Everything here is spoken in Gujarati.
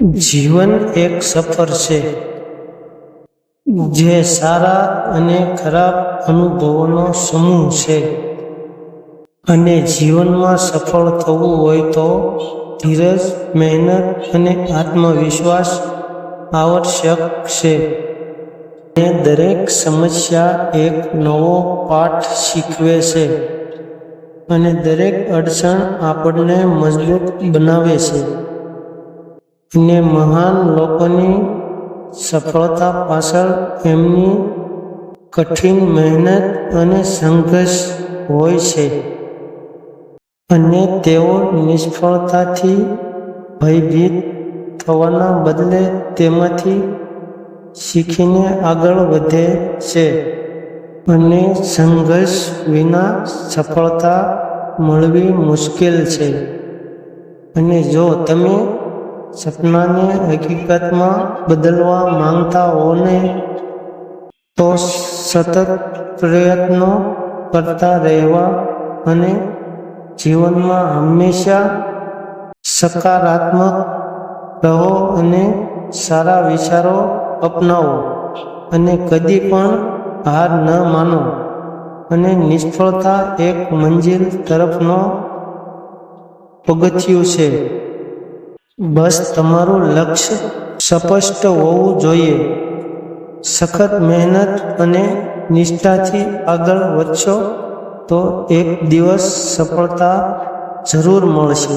જીવન એક સફર છે, જે સારા અને ખરાબ અનુભવોનો સમૂહ છે. અને જીવનમાં સફળ થવું હોય તો ધીરજ, મહેનત અને આત્મવિશ્વાસ આવશ્યક છે. અને દરેક સમસ્યા એક નવો પાઠ શીખવે છે. અને દરેક અડચણ આપણને મજબૂત બનાવે છે. અને મહાન લોકોની સફળતા પાછળ એમની કઠિન મહેનત અને સંઘર્ષ હોય છે. અને તેઓ નિષ્ફળતાથી ભયભીત થવાના બદલે તેમાંથી શીખીને આગળ વધે છે અને સંઘર્ષ વિના સફળતા મળવી મુશ્કેલ છે. અને જો તમે સપનાને હકીકતમાં બદલવા માંગતા હો ને તો સતત પ્રયત્નો કરતા રહેવા અને જીવનમાં હંમેશા સકારાત્મક રહો અને સારા વિચારો અપનાવો અને કદી પણ હાર ન માનો અને નિષ્ફળતા એક મંજિલ તરફનો પગથિયું છે. બસ તમારું લક્ષ્ય સ્પષ્ટ હોવું જોઈએ. સખત મહેનત અને નિષ્ઠાથી આગળ વધશો તો એક દિવસ સફળતા જરૂર મળશે.